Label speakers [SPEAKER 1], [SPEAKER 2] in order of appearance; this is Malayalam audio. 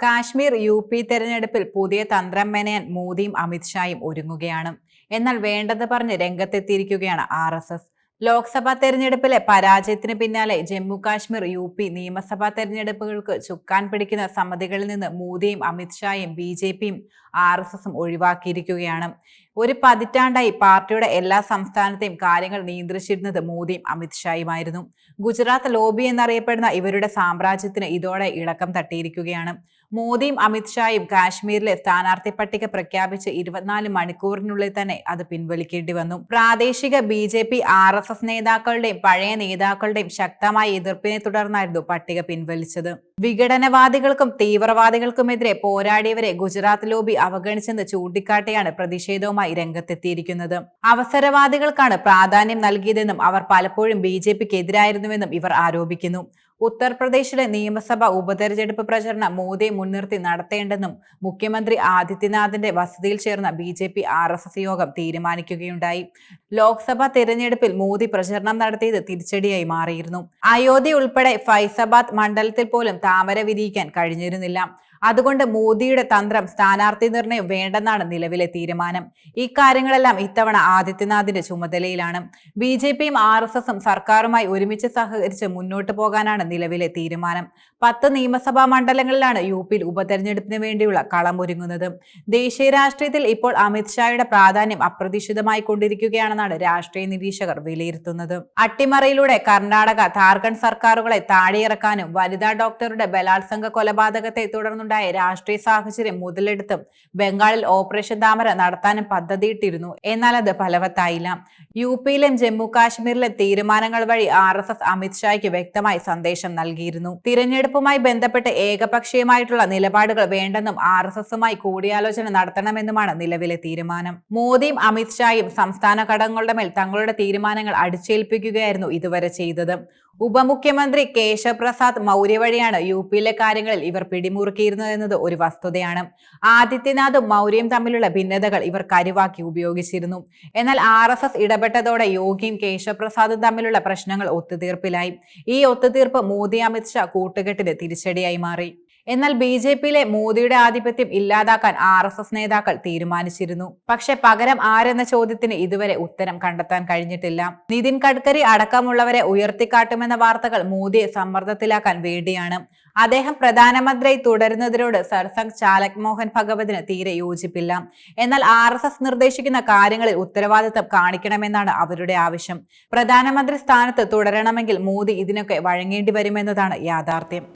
[SPEAKER 1] കാശ്മീർ യു പി തെരഞ്ഞെടുപ്പിൽ പുതിയ തന്ത്രം മെനയാൻ മോദിയും അമിത്ഷായും ഒരുങ്ങുകയാണ്. എന്നാൽ വേണ്ടത് പറഞ്ഞ് രംഗത്തെത്തിയിരിക്കുകയാണ് ആർ എസ് എസ്. ലോക്സഭാ തെരഞ്ഞെടുപ്പിലെ പരാജയത്തിന് പിന്നാലെ ജമ്മു കാശ്മീർ യു പി നിയമസഭാ തെരഞ്ഞെടുപ്പുകൾക്ക് ചുക്കാൻ പിടിക്കുന്ന സമിതികളിൽ നിന്ന് മോദിയും അമിത്ഷായും ബി ജെ പിയും ആർ എസ് എസും ഒഴിവാക്കിയിരിക്കുകയാണ്. ഒരു പതിറ്റാണ്ടായി പാർട്ടിയുടെ എല്ലാ സംസ്ഥാനത്തെയും കാര്യങ്ങൾ നിയന്ത്രിച്ചിരുന്നത് മോദിയും അമിത്ഷായുമായിരുന്നു ഗുജറാത്ത് ലോബി എന്നറിയപ്പെടുന്ന ഇവരുടെ സാമ്രാജ്യത്തിന് ഇതോടെ ഇളക്കം തട്ടിയിരിക്കുകയാണ്. മോദിയും അമിത്ഷായും കാശ്മീരിലെ സ്ഥാനാർത്ഥി പട്ടിക പ്രഖ്യാപിച്ച് ഇരുപത്തിനാല് മണിക്കൂറിനുള്ളിൽ തന്നെ അത് പിൻവലിക്കേണ്ടി വന്നു. പ്രാദേശിക B J P R S S നേതാക്കളുടെയും പഴയ നേതാക്കളുടെയും ശക്തമായ എതിർപ്പിനെ തുടർന്നായിരുന്നു പട്ടിക പിൻവലിച്ചത്. വിഘടനവാദികൾക്കും തീവ്രവാദികൾക്കുമെതിരെ പോരാടിയവരെ ഗുജറാത്ത് ലോബി അവഗണിച്ചെന്ന് ചൂണ്ടിക്കാട്ടിയാണ് പ്രതിഷേധവുമായി രംഗത്തെത്തിയിരിക്കുന്നത്. അവസരവാദികൾക്കാണ് പ്രാധാന്യം നൽകിയതെന്നും അവർ പലപ്പോഴും ബി ജെ പിക്ക് എതിരായിരുന്നുവെന്നും ഇവർ ആരോപിക്കുന്നു. ഉത്തർപ്രദേശിലെ നിയമസഭാ ഉപതെരഞ്ഞെടുപ്പ് പ്രചരണം മോദിയെ മുൻനിർത്തി നടത്തേണ്ടെന്നും മുഖ്യമന്ത്രി ആദിത്യനാഥിന്റെ വസതിയിൽ ചേർന്ന B J P R S S യോഗം തീരുമാനിക്കുകയുണ്ടായി. ലോക്സഭാ തെരഞ്ഞെടുപ്പിൽ മോദി പ്രചരണം നടത്തിയത് തിരിച്ചടിയായി മാറിയിരുന്നു. അയോധ്യ ഉൾപ്പെടെ ഫൈസാബാദ് മണ്ഡലത്തിൽ പോലും താമര വിരിയിക്കാൻ കഴിഞ്ഞിരുന്നില്ല. അതുകൊണ്ട് മോദിയുടെ തന്ത്രം സ്ഥാനാർത്ഥി നിർണയം വേണ്ടെന്നാണ് നിലവിലെ തീരുമാനം. ഇക്കാര്യങ്ങളെല്ലാം ഇത്തവണ ആദിത്യനാഥിന്റെ ചുമതലയിലാണ്. ബി ജെ പിയും ആർ എസ് എസും സർക്കാരുമായി ഒരുമിച്ച് സഹകരിച്ച് മുന്നോട്ട് പോകാനാണ് നിലവിലെ തീരുമാനം. പത്ത് നിയമസഭാ മണ്ഡലങ്ങളിലാണ് യു പിയിൽ ഉപതെരഞ്ഞെടുപ്പിന് വേണ്ടിയുള്ള കളമൊരുങ്ങുന്നത് ദേശീയ രാഷ്ട്രീയത്തിൽ ഇപ്പോൾ അമിത്ഷായുടെ പ്രാധാന്യം അപ്രതീക്ഷിതമായി കൊണ്ടിരിക്കുകയാണെന്നാണ് രാഷ്ട്രീയ നിരീക്ഷകർ വിലയിരുത്തുന്നത്. അട്ടിമറിയിലൂടെ കർണാടക ഝാർഖണ്ഡ് സർക്കാരുകളെ താഴെയിറക്കാനും വനിതാ ഡോക്ടറുടെ ബലാത്സംഗ കൊലപാതകത്തെ തുടർന്നുണ്ടായ രാഷ്ട്രീയ സാഹചര്യം മുതലെടുത്തും ബംഗാളിൽ ഓപ്പറേഷൻ താമര നടത്താനും പദ്ധതിയിട്ടിരുന്നു. എന്നാൽ അത് ഫലവത്തായില്ല. യു പിയിലും ജമ്മു കാശ്മീരിലെ തീരുമാനങ്ങൾ വഴി ആർ എസ് എസ് അമിത്ഷായ്ക്ക് വ്യക്തമായി സന്ദേശം നൽകിയിരുന്നു. തിരഞ്ഞെടുപ്പുമായി ബന്ധപ്പെട്ട് ഏകപക്ഷീയമായിട്ടുള്ള നിലപാടുകൾ വേണ്ടെന്നും ആർ എസ് എസുമായി കൂടിയാലോചന നടത്തണമെന്നുമാണ് നിലവിലെ തീരുമാനം. മോദിയും അമിത്ഷായും സംസ്ഥാന ഘടകങ്ങളുടെ മേൽ തങ്ങളുടെ തീരുമാനങ്ങൾ അടിച്ചേൽപ്പിക്കുകയായിരുന്നു ഇതുവരെ ചെയ്തത്. ഉപമുഖ്യമന്ത്രി കേശവപ്രസാദ് മൗര്യ വഴിയാണ് യു പിയിലെ കാര്യങ്ങളിൽ ഇവർ പിടിമുറുക്കിയിരുന്നത് എന്നത് ഒരു വസ്തുതയാണ്. ആദിത്യനാഥും മൗര്യയും തമ്മിലുള്ള ഭിന്നതകൾ ഇവർ കരുവാക്കി ഉപയോഗിച്ചിരുന്നു. എന്നാൽ ആർ എസ് എസ് ഇടപെട്ടതോടെ യോഗിയും കേശവപ്രസാദും തമ്മിലുള്ള പ്രശ്നങ്ങൾ ഒത്തുതീർപ്പിലായി. ഈ ഒത്തുതീർപ്പ് മോദി അമിത്ഷാ കൂട്ടുകെട്ടിന് തിരിച്ചടിയായി മാറി. എന്നാൽ ബി ജെ പിയിലെ മോദിയുടെ ആധിപത്യം ഇല്ലാതാക്കാൻ ആർ എസ് എസ് നേതാക്കൾ തീരുമാനിച്ചിരുന്നു. പക്ഷെ പകരം ആരെന്ന ചോദ്യത്തിന് ഇതുവരെ ഉത്തരം കണ്ടെത്താൻ കഴിഞ്ഞിട്ടില്ല. നിതിൻ ഗഡ്കരി അടക്കമുള്ളവരെ ഉയർത്തിക്കാട്ടുമെന്ന വാർത്തകൾ മോദിയെ സമ്മർദ്ദത്തിലാക്കാൻ വേണ്ടിയാണ്. അദ്ദേഹം പ്രധാനമന്ത്രിയായി തുടരുന്നതിനോട് സർസംഗ് ചാലക് മോഹൻ ഭഗവതിന് തീരെ യോജിപ്പില്ല. എന്നാൽ ആർ എസ് എസ് നിർദ്ദേശിക്കുന്ന കാര്യങ്ങളിൽ ഉത്തരവാദിത്തം കാണിക്കണമെന്നാണ് അവരുടെ ആവശ്യം. പ്രധാനമന്ത്രി സ്ഥാനത്ത് തുടരണമെങ്കിൽ മോദി ഇതിനൊക്കെ വഴങ്ങേണ്ടി വരുമെന്നതാണ് യാഥാർത്ഥ്യം.